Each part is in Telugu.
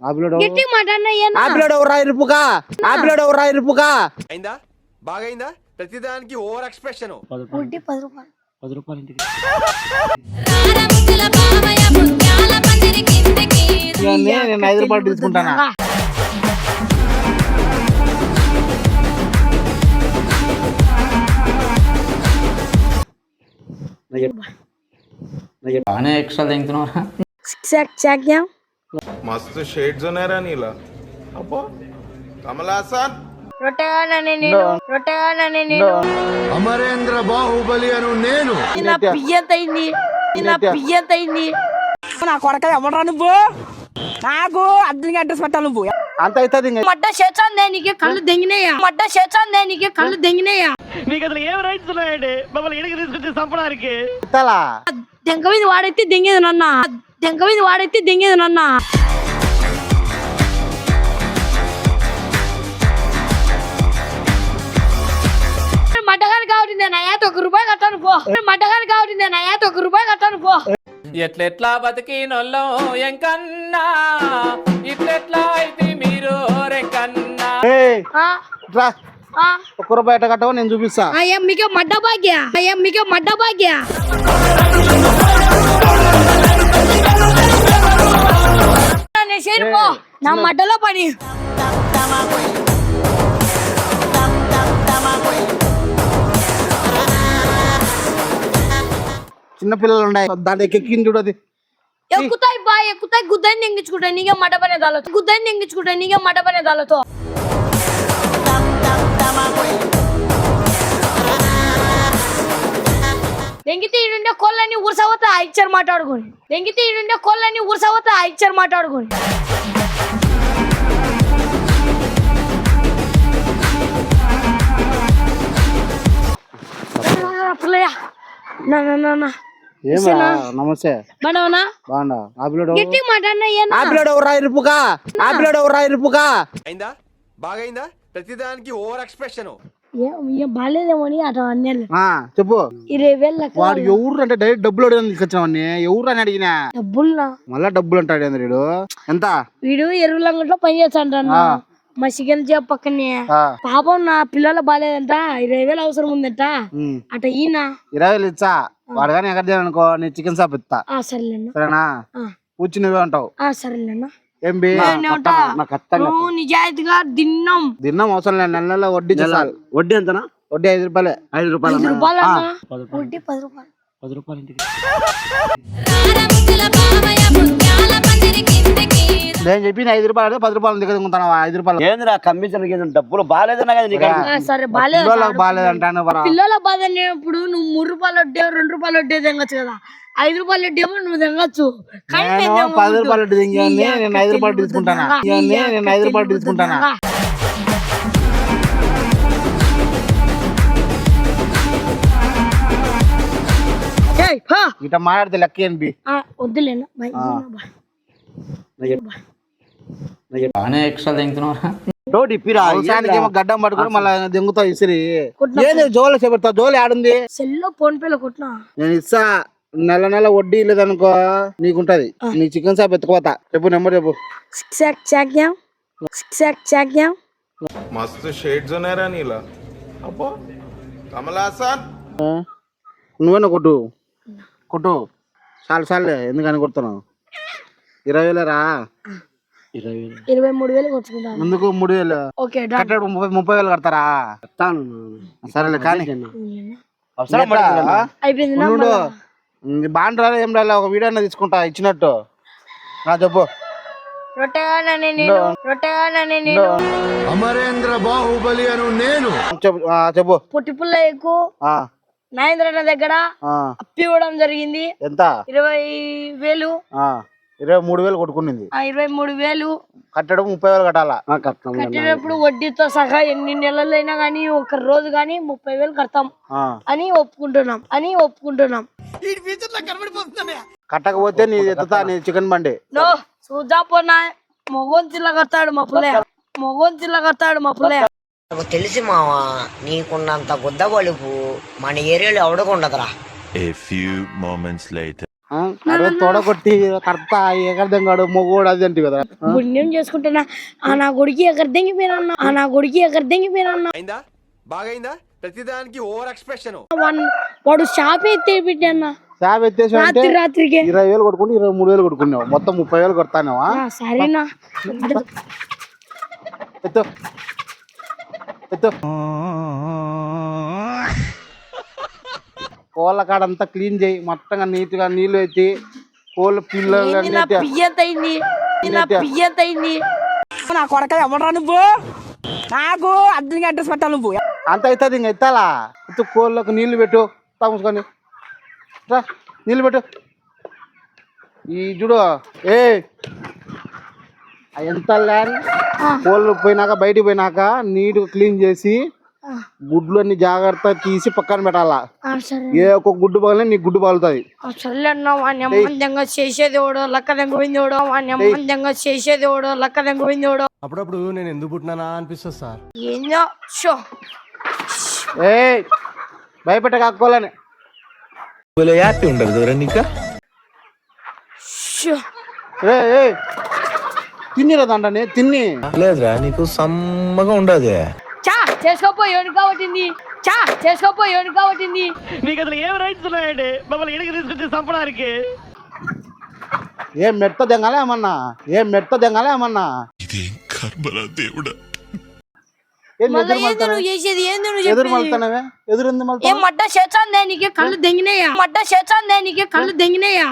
ఆ పిల్లడు ఆ పిల్లడు ఎవరు ఇరుపుగా? ఆ పిల్లడు ఎవరు ఇరుపుగా? అయిందా? ప్రతిదానికి ఓవర్ ఎక్స్ప్రెషన్. ఒకటి పది రూపాయలు. పది రూపాయలు ఇంటికి రారముద్దుల బావయ్య ముత్యాల పందిరి కిందికి ఇవన్నీ నేను ఐదు రూపాయలు తీసుకుంటానా బాగానే ఎక్స్ట్రా తింటున్నారా చెక్ చెక్ क्या मस्त शेड जो नाही राणीला अप्पा कमला असा రొట్టెగానని నేను రొట్టెగానని నేను అమరేంద్ర బాహుబలి అను నేను నా పియ్యంతైంది నా పియ్యంతైంది నా కొడక ఎవడరా నువ్వు నాకు అద్దెకి అడ్రస్ పెట్టాలి నువ్వు అంత అవుతుంది ఇంకా మడ్డ చేచాందే నీకే కళ్ళు దెంగినాయా మడ్డ చేచాందే నీకే కళ్ళు దెంగినాయా ఇస్తాలా దెంక మీద వాడైతే దెంగేది నన్న దెంక మీద వాడైతే దెంగేది నన్న. మడ్డగాని కాబట్టి నేను అయ్యాత ఒక రూపాయి కట్టాను పో. మడ్డగాని కాబట్టి నేను అయ్యాత ఒక రూపాయి కట్టాను పో. ఎట్లెట్లా బతికినొల్లం ఎంకన్నా? ఇట్లెట్లా అయితే మీరు రెంకన్నా. ఒక్క రూపాయి ఎట్ట కట్టవో నేను చూపిస్తా. అయ్యా మీకే మడ్డ భాగ్య? అయ్యా మీకే మడ్డ భాగ్య? నా మడ్డలో పని. చిన్న పిల్లలు ఉన్నాయి. ఎక్కింది అది ఎక్కుతాయి బా ఎక్కుతాయి. గుద్దని నెంగించుకుంటాయి. నీకే పనే దాలతో గుద్దని నెంగించుకుంటాయి. నీకే మడ్డ పనే దాలతో దెంగితే ఈడుండే కోళ్ళని ఉరసవత ఇచ్చారు మాట్లాడుకొని దెంగితే ఈడుండే కోళ్ళని ఉరసవత ఇచ్చారు మాట్లాడుకొని పుల్లయ్య నా నా నా నా. ఏమరా నమస్తే. బాగున్నావునా బాగున్నా. ఆ పిల్లడు గట్టిగా మాట్లాడినా ఏనా? ఆ పిల్లడు ఎవరు ఇరుపుగా ఆ పిల్లడు ఎవరు ఇరుపుగా అయిందా? బాగైందా? ప్రతిదానికి ఓవర్ ఎక్స్ప్రెషన్. చెప్పు. ఇరవై వేలు లెక్క వాడు ఎవరు అంటే డైరెక్ట్ డబ్బులు అడిగిన తీసుకొచ్చావని ఎవరు అని అడిగినా? డబ్బులునా? మళ్ళా డబ్బులు అంటాడు వీడు. ఎంత? వీడు ఎరువులంగట్లో పని చేస్తాంట మా చికెన్ చేప పక్కనే. పాపం నా పిల్లలు బాగాలేదంట ఇరవై వేలు అవసరం ఉందంట. అట ఈయన. ఇరవై వేలు ఇచ్చా? వాడు కానీ ఎక్కడ అనుకో నేను చికెన్ షాప్ ఇస్తా. సరేనా? ఆ. కూర్చి నువ్వే ఉంటావు ఆ సరేలేనా ఏం బి నేనేమంటా? నాకు అర్థం నువ్వు నిజాయితీగా దిన్నం. దిన్నం అవసరం లేదు నెల నెల వడ్డీ చాలు వడ్డీ ఎంతనా? వడ్డీ ఐదు రూపాయలే. ఐదు రూపాయలు పది రూపాయలు. పది రూపాయలు. నేను చెప్పిన ఐదు రూపాయలు పది రూపాయలు దగ్గర దిగుతాను ఐదు రూపాయలు. ఏందిరా కమిషన్ డబ్బులు బాగాలేదన్నా కదా నీకు? సరే బాగాలేదు బాగాలేదంటాను పిల్లల బాధ అనేప్పుడు నువ్వు మూడు రూపాయలు వడ్డే రెండు రూపాయలు వడ్డే తెంగచ్చు కదా. ఐదు రూపాయలు వడ్డేమో నువ్వు తెంగచ్చు. పది. రూపాయలు దింగాన్ని నీ నేను ఐదు రూపాయలు తీసుకుంటానా? నేను ఐదు రూపాయలు తీసుకుంటానా? వద్దు ఏయ్, హా. ఇట మాట్లాడితే లెక్క ఏంటి బి? ఆ, వద్దులేనా. బాగానే ఎక్స్ట్రా గడ్డం పట్టుకుని మళ్ళీ దెంగుతా ఇసిరి. జోలు చెబుతా జోలు ఆడుంది. ఫోన్ నేను ఇస్తా. నెల నెల వడ్డీ లేదనుకో నీకుంటది. నీ చికెన్ షాప్ ఎత్తుకోతా చెప్పు నెంబర్ చెప్పు. మస్తు షేడ్స్ ఉన్నాయరా నీలా. అబ్బో. కమలాసన్ నువ్వేనా కొట్టు. కొట్టు. చాలా చాలే ఎందుకని కొడుతున్నావు? ఇరవై వేలరా ఇరవై మూడు వేలు కొట్టుకుంటాను. ముందుకు మూడు వేలు. ఓకే డన్ కట్టాడు ముప్పై ముప్పై వేలు కడతారా? సరేలే కానీ. అయిపోయింది ఉండు. బాండ్ రాలే ఏం రాలే ఒక వీడియో అన్న తీసుకుంటా ఇచ్చినట్టు. నా చెప్పు. రొట్టెగానని నేను రొట్టెగానని నేను. అమరేంద్ర బాహుబలి అను నేను. చెప్పు ఆ, చెప్పు. పొట్టి పుల్ల ఎక్కువ. ఆ, నాయంద్రన్న దగ్గర ఆ. అప్పి ఇవ్వడం జరిగింది. ఎంత? ఇరవై వేలు. ఆ, ఇరవై మూడు వేలు కొట్టుకునింది. ఆ ఇరవై మూడు వేలు కట్టడం ముప్పై వేలు కట్టాలా? ఆ, కట్నం కట్టేటప్పుడు వడ్డీతో సహా ఎన్ని నెలలైనా కానీ ఒక రోజు కానీ ముప్పై వేలు కడతాం. ఆ. అని ఒప్పుకుంటున్నాం. అని ఒప్పుకుంటున్నాం. కట్టకపోతే నీ ఎత్తుతా నీ చికెన్ బండి. నో చూద్దాపోనా మొగోన్ చిల్ల కడతాడు మా పుల్లయ్య. మొగోన్ చిల్ల కడతాడు మా పుల్లయ్య. నాకు తెలిసి మావా నీకున్నంత గుద్ద బలుపు మన ఏరియాలో ఎవడకుండదురా A few moments later. ఆ? అరే తోడగొట్టి కర్త ఎగరదంగాడు మొగోడు అది అంటే కదా? పుణ్యం చేసుకుంటున్నా. ఆ నా కొడుకు ఎక్కడ దెంగిపోయినా ఆ నా కొడుకు ఎక్కడ దెంగిపోయినా అయిందా? బాగైందా? ప్రతిదానికి ఓవర్ ఎక్స్ప్రెషన్ వాడు షాప్ ఎత్తే పెట్టాన్న శాబ్ ఎత్తేసి అంటే రాత్రి రాత్రికి. ఇరవై వేలు కొట్టుకుని ఇరవై మూడు వేలు కొట్టుకున్నావు మొత్తం ముప్పై వేలు కొడతానేవా? సరేనా. ఎత్తు. ఎత్తు. కోళ్ళ కాడ అంతా క్లీన్ చేయి. మొత్తంగా నీట్గా నీళ్ళు ఎత్తి కోళ్ళ పిల్లలు నా కొడక ఎవడరా నువ్వు? నాకు అర్జున్గా అడ్రస్ పెట్టాలి నువ్వు. అంత అవుతుంది ఇంక ఎత్తాలా ఎత్తు కోళ్ళకు నీళ్ళు పెట్టు. తాముసుకొని రా నీళ్ళు పెట్టు. ఈ చూడు. ఏ! ఆ ఎంత ల్యాండ్ కోళ్ళు పోయినాక బయటికి పోయినాక నీట్గా క్లీన్ చేసి గుడ్లు అన్ని జాగ్రత్త తీసి పక్కన పెట్టాలా? ఆ, సరే. ఏ ఒక్క గుడ్డు పగలే నీకు గుడ్డు పగులుతుంది అప్పుడప్పుడు నేను ఎందుకు పుట్టినానా అనిపిస్తుంది సార్. ఏందో షో. ఏ భయపెట్ట హ్యాపీ ఉండదు దూరం ఇంకా షో. ఏ ఏ. తిన్నిరా దండని తిన్ని. లేదురా నీకు సమ్మగా ఉండదు. చా చేసుకోపో ఏడు కాబట్టింది చా చేసుకోపో ఏడు కాబట్టింది ఏం మెత్త దెంగాలే ఏమన్నా? ఏం మెత్త దెంగాలే ఏమన్నా? ఏం మళ్ళీ ఎదురు ఏంది మలుతానవే? నువ్వు చేసేది? ఏంది నువ్వు ఎదురు చెప్పేది? మలుతానవే? ఎదురు ఎందుకు ఏం మలుతావు మడ్డ చేచాందే నీకే? కళ్ళు దెంగినాయా? మడ్డ చేచాందే నీకే? కళ్ళు దెంగినాయా?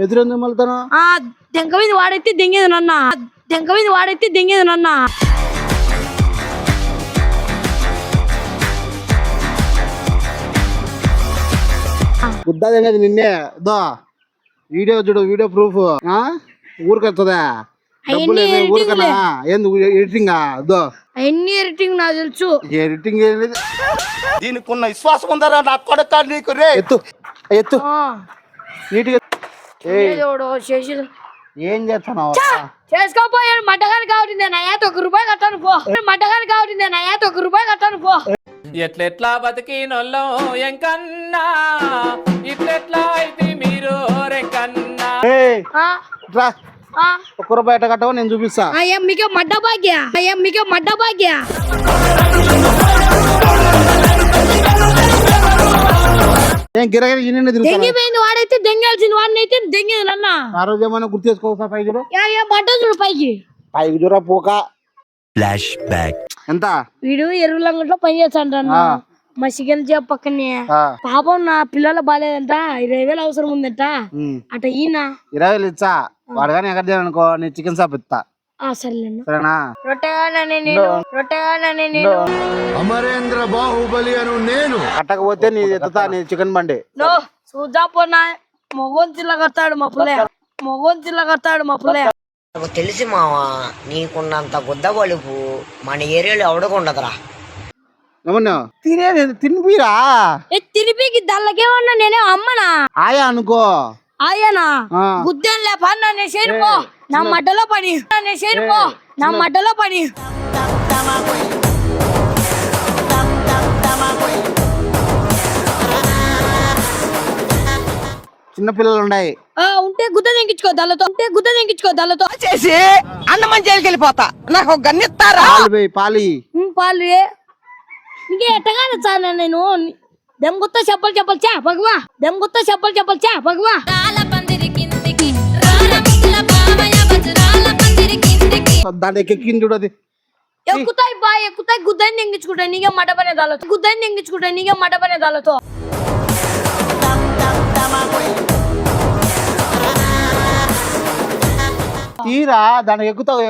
ఎదురు ఎందుకు ఆ మీద వాడైతే దెంగేది నన్న. మీద వాడైతే దెంగేది నన్న. దెంగది నిన్నే. దో వీడియో చూడు వీడియో ప్రూఫ్. ఊరికి వస్తుందా డబ్బులు ఊరికనా ఎడిటింగ్? దో. అన్ని ఎడిటింగ్ నాకు తెలుసు. ఎడిటింగ్ దీనికి ఉన్న విశ్వాసం ఉందరా నా కొడక నీకు రే? ఎత్తు. ఎత్తు. ఆ, నీట్గా చేసేది ఏం చేస్తున్నావు? చేసుకోపోయాడు మడ్డగాని కాబట్టి నేను అయ్యాత ఒక రూపాయి కట్టాను పో. మడ్డగాని కాబట్టి నేను అయ్యాత ఒక రూపాయి కట్టాను పో. ఎట్లెట్లా బతికినొల్లం ఎంకన్నా ఇట్లెట్లా అయితే మీరు రెంకన్నా ఒక్క రూపాయి ఎట్ట కట్టవో నేను చూపిస్తా. అయ్యా మీకే మడ్డ భాగ్య? అయ్యా మీకే మడ్డ భాగ్య? ఏం గిరగిర దెంగిపోయింది వాడైతే దెంగాల్సింది వాడిని అయితే దెంగేది నన్న. ఆ రోజు ఏమైనా గుర్తు చేసుకోవచ్చా పైకి చూడు పైకి. పైకి చూడ పోక. ఫ్లాష్ బ్యాక్ ఎంత? వీడు ఎరువులంగట్లో పని చేస్తాడు ఆ. మా చికెన్ చేప పక్కనే. ఆ, పాపం నా పిల్లల బాగాలేదంట ఇరవై వేలు అవసరం ఉందంట. ఉమ్. అట ఈయన. ఇరవై వేలు ఇచ్చా. వాడు కానీ ఎక్కడ అనుకో నీ చికెన్ షాప్ ఇస్తా ఆ సరేనా? అమరేంద్ర బాహుబలి అను నేను. కట్టకపోతే నీ ఎత్తుతా నీ చికెన్ బండి. నో చూద్దా పోనా మొగోన్ తిల్ల కడతాడు మా పుల్లే మొగోన్ తిల్ల కడతాడు మా పుల్లే నాకు తెలిసి మావా నీకున్నంత గుద్ద బలుపు మన ఏరియాలో ఎవడకుండదురా ఏమన్నా? తినేది తినిపిరా? ఏ తిరిపికి దళ్ళకేమన్నా నేనే అమ్మనా? ఆయా అనుకో. ఆయనా. గుద్దేం లేపా నేను చేరిపో నా మడ్డలో పని. నేను చేరిపో నా మడ్డలో పని. చిన్న పిల్లలు ఉన్నాయి ఆ, ఉంటే గుద్ద తెంగించుకో దళ్ళతో ఉంటే గుద్ద తెంగించుకో దళ్ళతో చేసి అన్నమని జైలుకి వెళ్ళిపోతా నాకు ఒక గన్నిస్తారా పాలు పాలి పాలు ఇంకే ఎట్టగానే చాలు నేను. దెంగుత్త చెప్పలు చెప్పలు చా భగవా దెంగుత్త చెప్పలు చెప్పలు చా భగవా దాన్ని ఎక్కింది చూడది ఎక్కుతాయి బా ఎక్కుతాయి. గుద్దని తెంగించుకుంటా నీకే మట పనే దాలతో. గుద్దని తెంగించుకుంటా నీకే మట పనే దాలతో. తీరా దాన్ని ఎక్కుతావు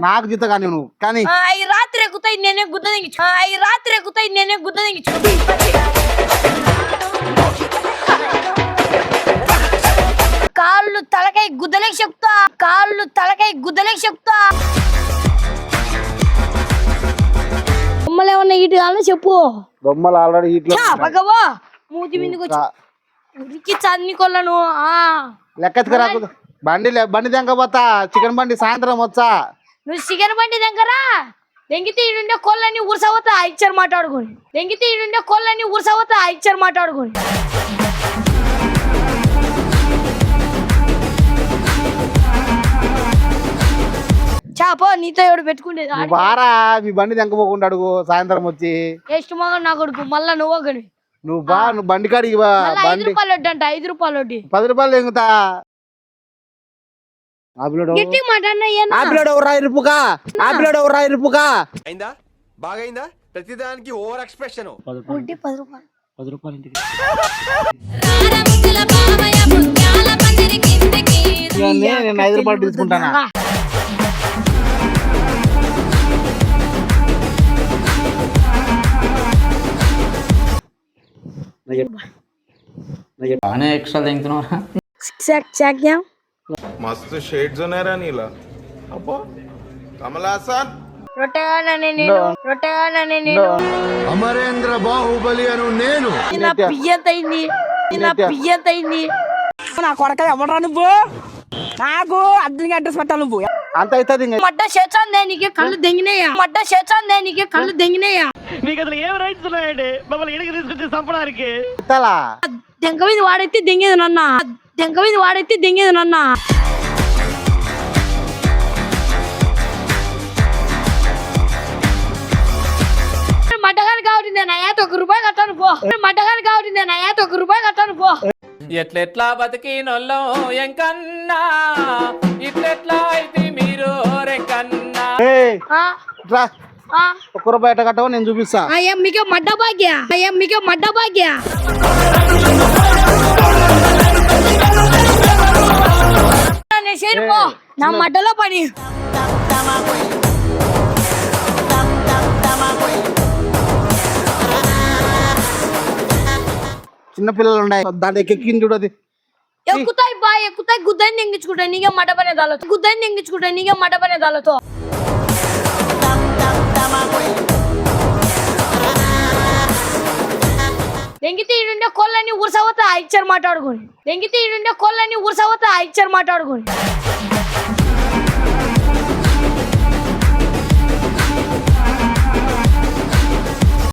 నాకు జీత కానీ నువ్వు. కానీ ఈ రాత్రి ఎక్కుతాయి నేనే గుద్ద ఈ రాత్రి ఎక్కుతాయి నేనే గుద్ద కాళ్ళు తలకాయ గుద్దలేక చెప్తా కాళ్ళు తలకాయ గుద్దలేక చెప్తా. బొమ్మలు ఏమన్నా ఇటు కావాలని చెప్పు. బొమ్మలు ఆల్రెడీ ఇట్లా భగవా మూతి మీదకి వచ్చి ఉరికి చదువుకోలను ఆ. లెక్కెత్తుకు రాకూడదు బండి లే- బండి తెంకపోతా. చికెన్ బండి సాయంత్రం వచ్చా. నువ్వు చికెన్ బండి దగ్గర దెంగితే ఈడుండే కోళ్ళని ఊరసవతా ఇచ్చారు మాట్లాడుకొని. దెంగితే ఈడుండే కోళ్ళని ఊరసవతా ఇచ్చారు మాట్లాడుకొని. చాప నీతో ఎవడు పెట్టుకునేది నువ్వు బారా మీ బండి తెంకపోకుండా అడుగు సాయంత్రం వచ్చి. టేస్ట్ మగ నా కొడుకు మళ్ళా నువ్వు ఒకటి నువ్వు బా నువ్వు బండి కాడికి బా మళ్ళా ఐదు బండి. రూపాయలు వడ్డీ అంట ఐదు రూపాయలు వడ్డీ. పది రూపాయలు ఎంగుతా ఆపిలోడు. ఎవరు ఇరుపుగా ఆపిలోడు ఎవరు ఇరుపుగా అయిందా? ప్రతిదానికి ఓవర్ ఎక్స్ప్రెషన్. వడ్డీ పది రూపాయలు. నేను ఐదు రూపాయలు తీసుకుంటానా? బాగానే ఎక్స్ట్రా తింటున్నారా చెక్ చెక్ యా मस्त शेड्स ఉన్నాయరా నీలా అబ్బా కమల్ హాసన్ రొట్టెగానని నేను రొట్టెగానని నేను అమరేంద్ర బాహుబలి అను నేను నా పియ్యంతైంది నా పియ్యంతైంది నా కొడక ఎవడరా నువ్వు నాకు అర్జున్గా అడ్రస్ పెట్టాలి నువ్వు అంత అవుతుంది ఇంకా మడ్డ చేచాందే నీకే కళ్ళు దెంగినాయా మడ్డ చేచాందే నీకే కళ్ళు దెంగినాయా ఇస్తాలా దెంక మీద వాడైతే దెంగేది నన్న దెంక మీద వాడైతే దెంగేది నన్న. మడ్డగాని కాబట్టి నేను అయ్యాత ఒక రూపాయి కట్టాను పో. మడ్డగాని కాబట్టి నేను అయ్యాత ఒక రూపాయి కట్టాను పో. ఎట్లెట్లా బతికినొల్లం ఎంకన్నా ఇట్లెట్లా అయితే మీరు రెంకన్నా ఒక్క రూపాయి కట్టవో నేను చూపిస్తా. అయ్యా మీకే మడ్డ భాగ్య? అయ్యా మీకే మడ్డ భాగ్య? చేరిపో నా మడ్డలో పని చిన్న పిల్లలు ఉన్నాయి దాంట్లో ఎక్కింది చూడది ఎక్కుతాయి బా ఎక్కుతాయి. గుద్దని తెంగించుకుంటాయి నీకే మడ్డ పనే దాలతో. గుద్దని తెంగించుకుంటాయి నీకే మడ్డ పనే దాలతో. దెంగితే ఈడుండే కోళ్ళని ఊరసవతా ఇచ్చారు మాట్లాడుకొని. దెంగితే ఈడుండే కోళ్ళని ఊరసవతా ఇచ్చారు మాట్లాడుకొని.